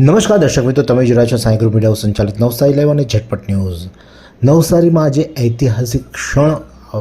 નમસ્કાર, દર્શક મિત્રો, તમે જોઈ છો સાંઈ ગ્રુપ મીડિયા સંચાલિત નવસારી લાઈવ અને ઝટપટ ન્યૂઝ. નવસારીમાં આજે ઐતિહાસિક ક્ષણ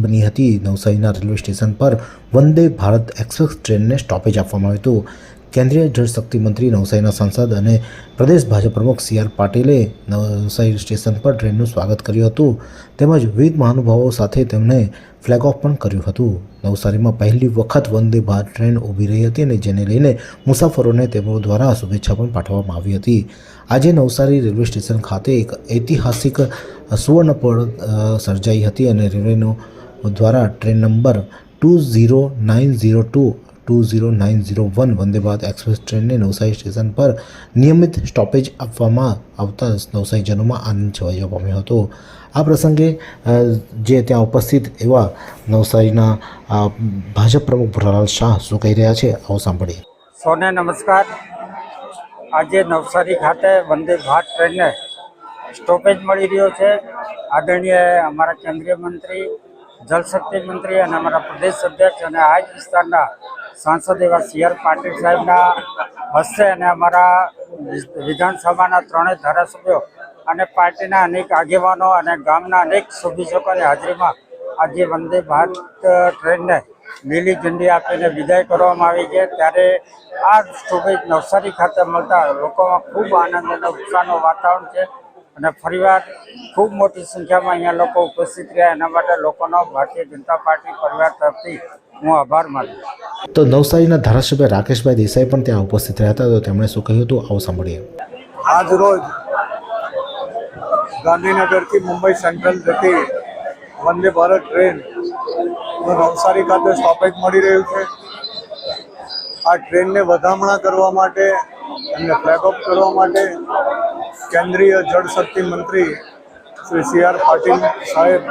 બની હતી. નવસારીના રેલવે સ્ટેશન પર વંદે ભારત એક્સપ્રેસ ટ્રેનને સ્ટોપેજ આપવામાં આવ્યું હતું. કેન્દ્રીય જળશક્તિ મંત્રી, નવસારીના સાંસદ અને પ્રદેશ ભાજપ પ્રમુખ સી આર પાટીલે નવસારી સ્ટેશન પર ટ્રેનનું સ્વાગત કર્યું હતું. તેમજ વિવિધ મહાનુભાવો સાથે તેમણે ફ્લેગ ઓફ પણ કર્યું હતું. નવસારીમાં પહેલી વખત વંદે ભારત ટ્રેન ઊભી રહી હતી અને જેને લઈને મુસાફરોને તેમનો દ્વારા શુભેચ્છા પણ પાઠવવામાં આવી હતી. આજે નવસારી રેલવે સ્ટેશન ખાતે એક ઐતિહાસિક સુવર્ણ પળ સર્જાઈ હતી અને રેલવેનો દ્વારા train number two zero nine zero two two zero nine zero one Vande Bharat express ટ્રેનને નવસારી સ્ટેશન પર નિયમિત સ્ટોપેજ આપવામાં આવતા નવસારીજનોમાં આનંદ છવાઈ પામ્યો હતો. આ પ્રસંગે જે ત્યાં ઉપસ્થિત એવા નવસારીના ભાજપ પ્રમુખ ભુરાલાલ શાહ શું કહી રહ્યા છે, આવો સાંભળીએ. સૌને નમસ્કાર. આજે નવસારી ખાતે વંદે ભારત ટ્રેનને સ્ટોપેજ મળી રહ્યો છે. આદરણીય અમારા કેન્દ્રીય મંત્રી જલશક્તિ મંત્રી અને અમારા પ્રદેશ અધ્યક્ષ અને આ વિસ્તારના સાંસદ એવા સી આર પાટીલ સાહેબના હસ્તે અને અમારા વિધાનસભાના ત્રણેય ધારાસભ્યો અને પાર્ટીના અનેક આગેવાનો અને ગામના અનેક શુભેચ્છકોની હાજરીમાં આજે વંદે ભારત ટ્રેનને લીલી ઝંડી આપીને વિદાય કરવામાં આવી છે. ત્યારે આ સ્ટોપેજ નવસારી ખાતે મળતા લોકોમાં ખૂબ આનંદ અને ઉત્સાહનું વાતાવરણ છે. અને ફરીવાર ખૂબ મોટી સંખ્યામાં અહીંયા લોકો ઉપસ્થિત રહ્યા. એના માટે લોકોનો ભારતીય જનતા પાર્ટી પરિવાર તરફથી હું આભાર માનું તો નવસારીના ધારાસભ્ય રાકેશભાઈ દેસાઈ પણ ત્યાં ઉપસ્થિત રહ્યા હતા. તો તેમણે શું કહ્યું હતું? આવું સાંભળીએ. આજ રોજ ગાંધીનગરથી મુંબઈ સેન્ટ્રલ જતી વંદે ભારત ટ્રેન નવસારી ખાતે સ્ટોપેજ મળી રહ્યું છે. આ ટ્રેનને વધામણા કરવા માટે એમને ફ્લેગ ઓફ કરવા માટે કેન્દ્રીય જળશક્તિ મંત્રી શ્રી સી આર પાટીલ સાહેબ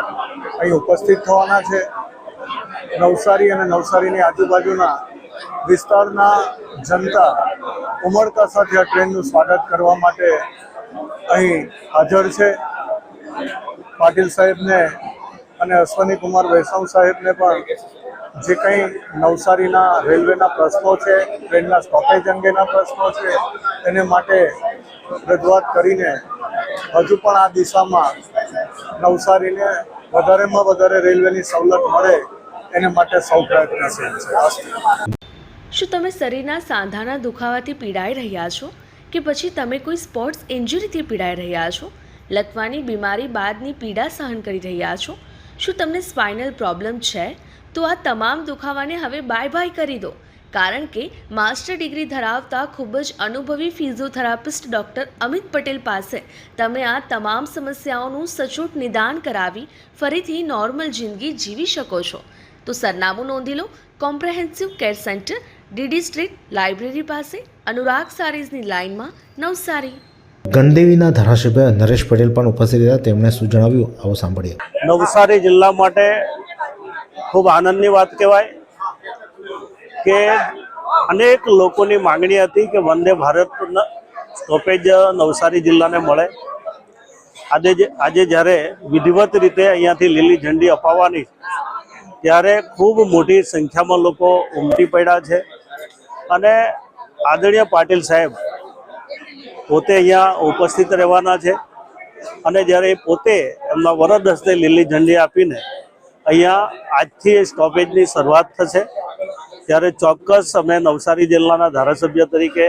અહીં ઉપસ્થિત થવાના છે. નવસારી અને નવસારીની આજુબાજુના વિસ્તારના જનતા ઉમળકા સાથે આ ટ્રેનનું સ્વાગત કરવા માટે અહીં હાજર છે. પાટીલ સાહેબને અને અશ્વની કુમાર વૈષ્ણવ સાહેબને પણ જે કંઈ નવસારીના રેલવેના પ્રશ્નો છે, ટ્રેનના સ્ટોપેજ અંગેના પ્રશ્નો છે, એને માટે રજૂઆત કરીને હજુ પણ આ દિશામાં નવસારીને વધારેમાં વધારે રેલવેની સવલત મળે એને માટે સૌ પ્રયત્નશીલ છે. શું તમે શરીરના સાંધાના દુખાવાથી પીડાઈ રહ્યા છો? કે પછી તમે કોઈ સ્પોર્ટ્સ ઇન્જરીથી પીડાઈ રહ્યા છો? લકવાની બીમારી બાદની પીડા સહન કરી રહ્યા છો? શું તમને સ્પાઇનલ પ્રોબ્લેમ છે? તો આ તમામ દુખાવાને હવે બાય બાય કરી દો. કારણ કે માસ્ટર ડિગ્રી ધરાવતા ખૂબ જ અનુભવી ફિઝિયોથેરાપિસ્ટ ડૉક્ટર અમિત પટેલ પાસે તમે આ તમામ સમસ્યાઓનું સચોટ નિદાન કરાવી ફરીથી નોર્મલ જિંદગી જીવી શકો છો. તો સરનામું નોંધી લો comprehensive care centre DD street library પાસે અનુરાગ સારીઝની લાઇનમાં નવસારી. ગંદેવીના ધારાસભ્ય નરેશ પટેલ પણ ઉપસ્થિત હતા તેમણે શું જણાવ્યું? આવો સાંભળીએ. નવસારી જિલ્લા માટે ખૂબ આનંદની વાત કહેવાય. કે અનેક લોકોની માંગણી હતી કે વંદે ભારત સ્ટોપેજ નવસારી જિલ્લાને મળે. આજે આજે જ્યારે વિધિવત રીતે અહીંયાથી લીલી ઝંડી અપાવવાની, ત્યારે ખૂબ મોટી સંખ્યામાં લોકો ઉમટી પડ્યા છે. અને આદરણીય પાટીલ સાહેબ પોતે અહીંયા ઉપસ્થિત રહેવાના છે. અને જ્યારે પોતે એમના વરદ હસ્તે લીલી ઝંડી આપીને અહીંયા આજથી સ્ટોપેજની શરૂઆત થશે ત્યારે ચોક્કસ અમે નવસારી જિલ્લાના ધારાસભ્ય તરીકે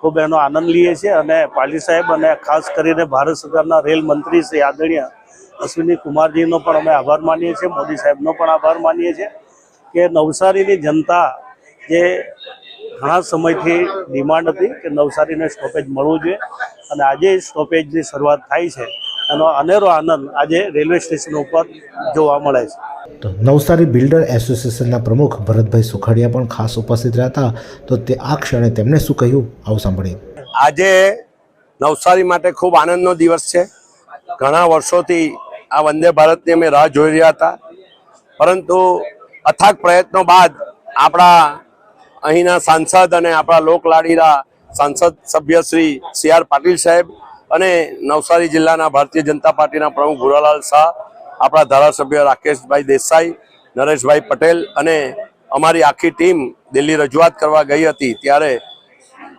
ખૂબ એનો આનંદ લઈએ છીએ અને પાલી સાહેબ અને ખાસ કરીને ભારત સરકારના રેલ મંત્રી શ્રી આદરણીય અશ્વિની કુમારજીનો પણ અમે આભાર માનીએ છીએ, મોદી સાહેબનો પણ આભાર માનીએ છીએ કે નવસારીની જનતા જે ઘણા સમયથી ડિમાન્ડ હતી કે નવસારીને સ્ટોપેજ મળવું જોઈએ અને આજે સ્ટોપેજની શરૂઆત થાય છે. એનો અનેરો આનંદ આજે રેલવે સ્ટેશન ઉપર જોવા મળે છે. તો નવસારી બિલ્ડર એસોસિએશનના પ્રમુખ ભરતભાઈ સુખાડિયા પણ ખાસ ઉપસ્થિત રહ્યા હતા તો તે આ ક્ષણે તેમણે શું કહ્યું? આવું સાંભળીએ. આજે નવસારી માટે ખૂબ આનંદનો દિવસ છે. ઘણા વર્ષોથી આ વંદે ભારતની અમે રાહ જોઈ રહ્યા હતા. પરંતુ અથાગ પ્રયત્નો બાદ આપણા અહીંના સાંસદ અને આપણા લોકલાડીના સાંસદ સભ્ય શ્રી સી આર પાટીલ સાહેબ અને નવસારી જિલ્લાના ભારતીય જનતા પાર્ટીના પ્રમુખ ભુરાલાલ શાહ, આપણા ધારાસભ્ય રાકેશભાઈ દેસાઈ, નરેશભાઈ પટેલ અને અમારી આખી ટીમ દિલ્હી રજૂઆત કરવા ગઈ હતી. ત્યારે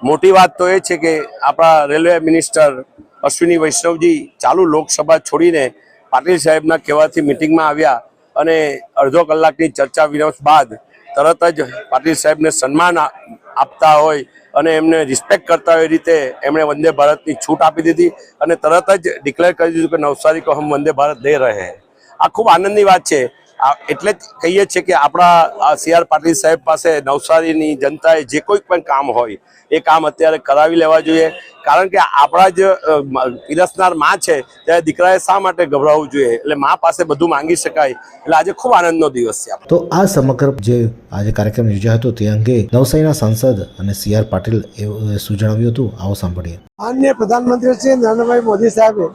મોટી વાત તો એ છે કે આપણા રેલવે મિનિસ્ટર અશ્વિની વૈષ્ણવજી ચાલુ લોકસભા છોડીને પાટીલ સાહેબના કહેવાથી મિટિંગમાં આવ્યા અને અડધો કલાકની ચર્ચા વિરોધ બાદ તરત જ પાટીલ સાહેબને સન્માન આપતા હોય અને એમને રિસ્પેક્ટ કરતા હોય રીતે એમણે વંદે ભારતની છૂટ આપી દીધી અને તરત જ ડિક્લેર કરી દીધું કે નવસારી કો હમ વંદે ભારત દે રહે આ ખૂબ આનંદની વાત છે. એટલે જ કહીએ છીએ કે આપણા સી આર પાટીલ સાહેબ પાસે નવસારીની જનતાએ જે કોઈ પણ કામ હોય એ કામ અત્યારે કરાવી લેવા જોઈએ. કારણ કે આપણા જ પીરસનારમાં છે ત્યારે દીકરાએ શા માટે ગભરાવવું જોઈએ? એટલે મા પાસે બધું માંગી શકાય. એટલે આજે ખૂબ આનંદનો દિવસ છે તો આ સમગ્ર જે આજે કાર્યક્રમ યોજાયો હતો તે અંગે નવસારીના સાંસદ અને સી આર પાટીલ એ શું જણાવ્યું હતું. આવો સાંભળીએ. માન્ય પ્રધાનમંત્રી શ્રી નરેન્દ્રભાઈ મોદી સાહેબે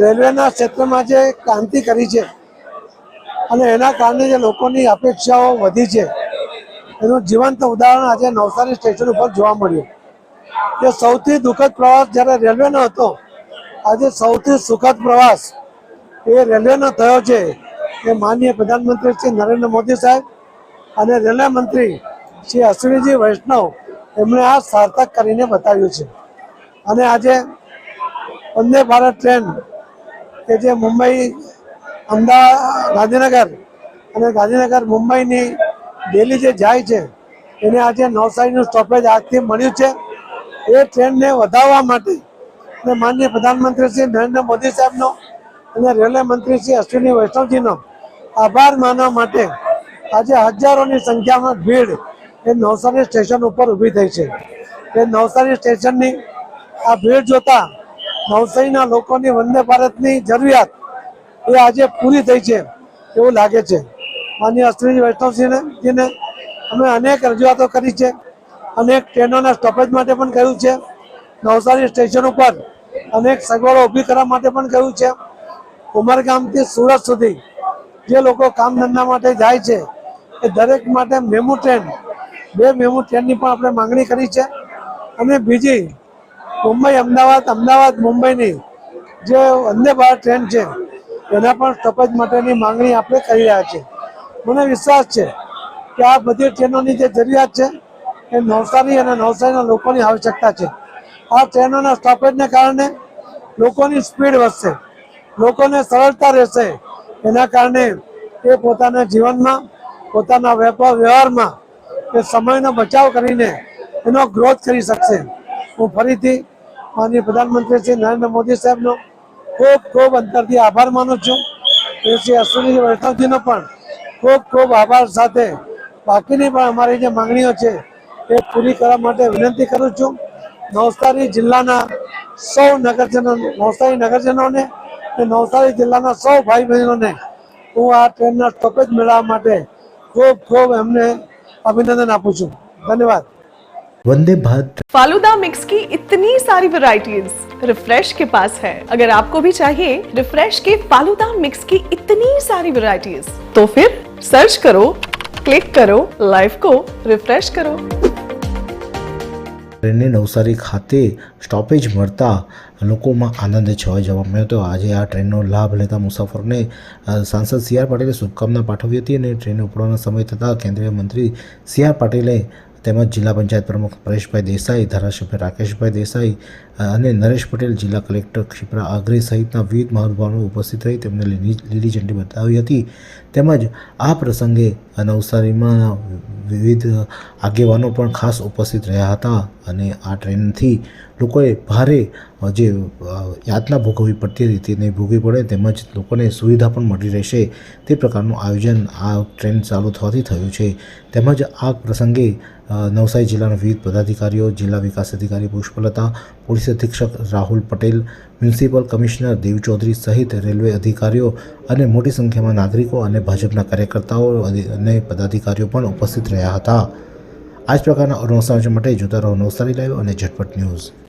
રેલવેના ક્ષેત્રમાં જે ક્રાંતિ કરી છે અને એના કારણે જે લોકોની અપેક્ષાઓ વધી છે એનું જીવંત ઉદાહરણ આજે નવસારી સ્ટેશન ઉપર જોવા મળ્યું. કે સૌથી દુઃખદ પ્રવાસ જ્યારે રેલવેનો હતો, આજે સૌથી સુખદ પ્રવાસ એ રેલવેનો થયો છે. એ માનનીય પ્રધાનમંત્રી શ્રી નરેન્દ્ર મોદી સાહેબ અને રેલવે મંત્રી શ્રી અશ્વિનીજી વૈષ્ણવ એમણે આ સાર્થક કરીને બતાવ્યું છે. અને આજે વંદે ભારત ટ્રેન કે જે મુંબઈ, અમદાવાદ, ગાંધીનગર અને ગાંધીનગર, મુંબઈની ડેલી જે જાય છે, એને આજે નવસારીનું સ્ટોપેજ આજથી મળ્યું છે. એ ટ્રેનને વધારવા માટે અને માનનીય પ્રધાનમંત્રી શ્રી નરેન્દ્ર મોદી સાહેબનો અને રેલવે મંત્રી શ્રી અશ્વિની વૈષ્ણવજીનો આભાર માનવા માટે આજે હજારોની સંખ્યામાં ભીડ એ નવસારી સ્ટેશન ઉપર ઊભી થઈ છે. એ નવસારી સ્ટેશનની આ ભીડ જોતા નવસારીના લોકોની વંદે ભારતની જરૂરિયાત એ આજે પૂરી થઈ છે એવું લાગે છે. માનીય અશ્વિની વૈષ્ણવજીને, જીને અમે અનેક રજૂઆતો કરી છે. અનેક ટ્રેનોના સ્ટોપેજ માટે પણ કહ્યું છે. નવસારી સ્ટેશન ઉપર અનેક સગવડો ઊભી કરવા માટે પણ કહ્યું છે. ઉમરગામથી સુરત સુધી જે લોકો કામ ધંધા માટે જાય છે, એ દરેક માટે મેમુ ટ્રેન, બે મેમુ ટ્રેનની પણ આપણે માંગણી કરી છે. અને બીજી, મુંબઈ અમદાવાદ અમદાવાદ, મુંબઈની જે વંદે ભારત ટ્રેન છે, એના પણ સ્ટોપેજ માટેની માંગણી આપણે કરી રહ્યા છીએ. મને વિશ્વાસ છે કે આ બધી ટ્રેનોની જે જરૂરિયાત છે એ નવસારી અને નવસારીના લોકોની આવશ્યકતા છે. આ ટ્રેનોના સ્ટોપેજને કારણે લોકોની સ્પીડ વધશે. લોકોને સરળતા રહેશે. એના કારણે એ પોતાના જીવનમાં, પોતાના વેપાર વ્યવહારમાં એ સમયનો બચાવ કરીને એનો ગ્રોથ કરી શકશે. હું ફરીથી માનીય પ્રધાનમંત્રી શ્રી નરેન્દ્ર મોદી સાહેબનો ખૂબ ખૂબ અંતરથી આભાર માનું છું. એ શ્રી અશ્વિની વૈષ્ણવજીનો પણ ખૂબ ખૂબ આભાર સાથે. બાકીની પણ અમારી જે માંગણીઓ છે એ પૂરી કરવા માટે વિનંતી કરું છું નવસારી જિલ્લાના સૌ નગરજનો નવસારી નગરજનોને અને નવસારી જિલ્લાના સૌ ભાઈ બહેનોને હું આ ટ્રેનના સ્ટોપેજ મેળવવા માટે ખૂબ ખૂબ એમને અભિનંદન આપું છું ધન્યવાદ વંદે ભારત फालूदा मिक्स की इतनी सारी वैरायटीज रिफ्रेश के पास है अगर आपको भी चाहिए रिफ्रेश के फालूदा मिक्स की इतनी सारी वैरायटीज तो फिर सर्च करो क्लिक करो लाइफ को रिफ्रेश करो ટ્રેનને નવસારી ખાતે સ્ટોપેજ મળતા લોકોમાં આનંદ છવાઈ જવા મળ્યો હતો. આજે આ ટ્રેનનો લાભ લેતા મુસાફરોને સાંસદ સી આર પાટીલે શુભકામના પાઠવી હતી અને ટ્રેન ઉપડવાના સમય થતાં કેન્દ્રીય મંત્રી સી આર પાટીલે તેમજ જિલ્લા પંચાયત પ્રમુખ પરેશભાઈ દેસાઈ, ધારાસભ્ય રાકેશભાઈ દેસાઈ અને નરેશ પટેલ જિલ્લા કલેક્ટર ક્ષિપ્રા આગ્રે સહિતના વિવિધ મહાનુભાવો ઉપસ્થિત રહી તેમને લીલી ઝંડી બતાવી હતી. તેમજ આ પ્રસંગે નવસારીમાં વિવિધ આગેવાનો પણ ખાસ ઉપસ્થિત રહ્યા હતા અને આ ટ્રેનથી લોકોએ ભારે જે યાતના ભોગવવી પડતી હતી તેને ભોગવી પડે તેમજ લોકોને સુવિધા પણ મળી રહેશે તે પ્રકારનું આયોજન આ ટ્રેન ચાલુ થવાથી થયું છે. તેમજ આ પ્રસંગે નવસારી જિલ્લાના વિવિધ પદાધિકારીઓ, જિલ્લા વિકાસ અધિકારી, પુષ્પલતા, પોલીસ અધિક્ષક રાહુલ પટેલ, મ્યુનિસિપલ કમિશનર દેવ ચૌધરી સહિત રેલવે અધિકારીઓ અને મોટી સંખ્યામાં નાગરિકો અને ભાજપના કાર્યકર્તાઓ અને પદાધિકારીઓ પણ ઉપસ્થિત રહ્યા હતા. આ જ પ્રકારના સમાચાર માટે જોતા રહો નવસારી લાઈવ અને ઝટપટ ન્યૂઝ.